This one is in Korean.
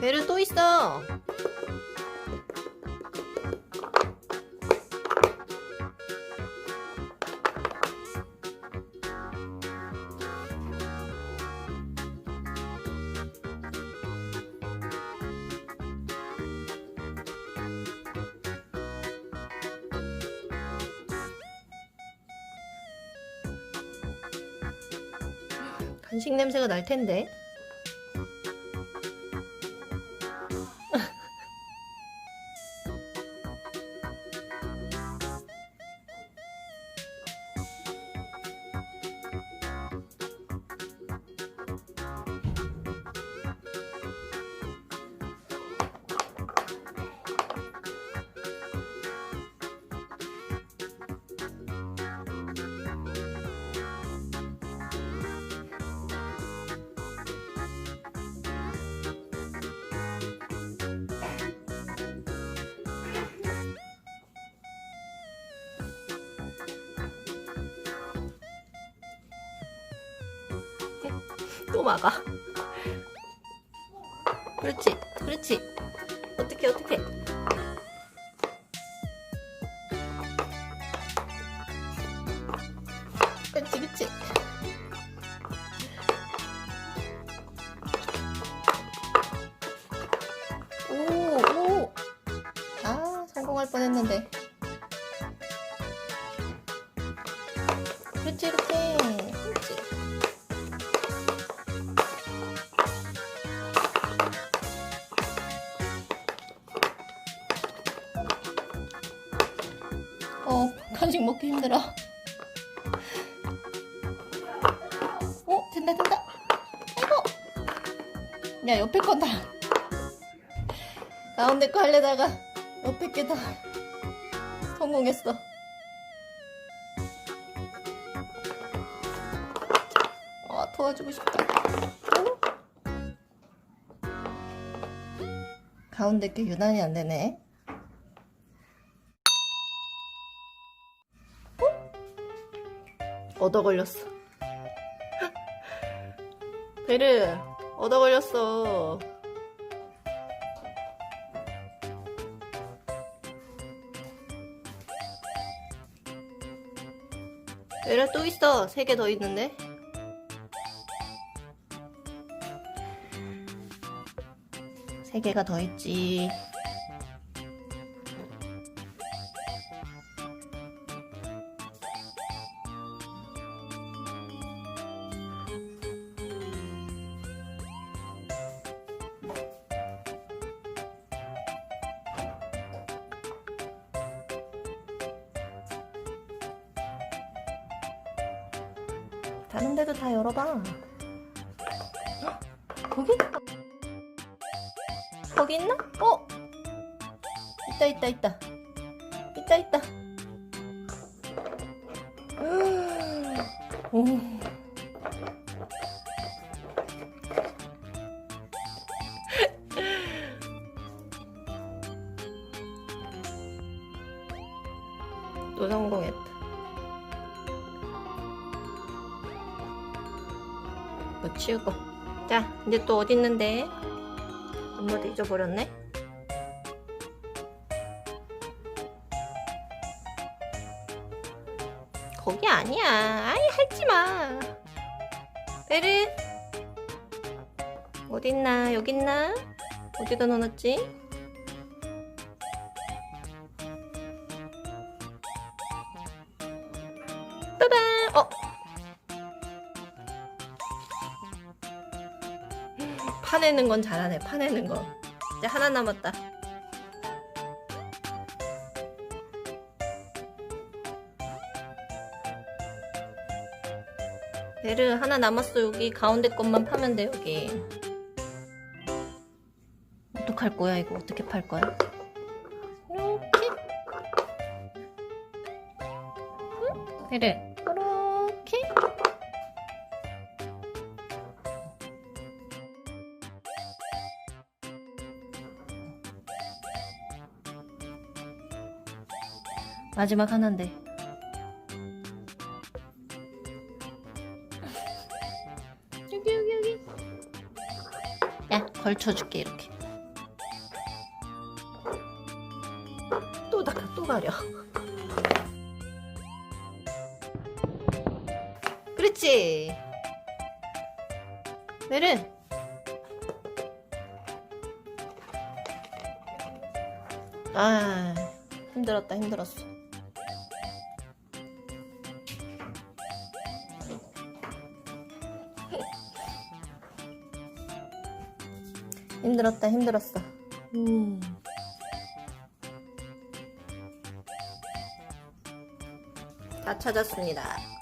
배를 또 있어. 간식 냄새가 날 텐데. 또 막아. 그렇지, 그렇지. 어떻게 어떻게? 그렇지, 그렇지. 오, 오. 아, 성공할 뻔 했는데. 먹기 힘들어. 어, 된다, 된다. 아이고. 야, 옆에 거다. 가운데 거 하려다가 옆에 게 다 성공했어. 아, 도와주고 싶다. 어? 가운데 게 유난히 안 되네. 얻어 걸렸어. 베르, 얻어 걸렸어. 베르 또 있어. 세 개 더 있는데. 세 개가 더 있지. 다른 데도 다 열어봐. 헉, 거기? 거기 있나? 어? 있다, 있다, 있다. 있다, 있다. 오. 또 성공했다. 이거 치우고. 자, 이제 또 어디 있는데? 엄마도 잊어버렸네? 거기 아니야. 아이, 할지 마. 베르. 어딨나? 여기 있나? 어디다 넣어놨지? 파내는 건 잘하네. 파내는 거. 이제 하나 남았다. 베르 하나 남았어. 여기 가운데 것만 파면 돼 여기. 어떡할 거야 이거 어떻게 팔 거야? 이렇게. 응? 베르 마지막 하나인데. 여기 여기 여기. 야 걸쳐줄게 이렇게. 또 닦아 또 가려. 그렇지. 메르 아 힘들었다 힘들었어. 힘들었다, 힘들었어. 음. 다 찾았습니다.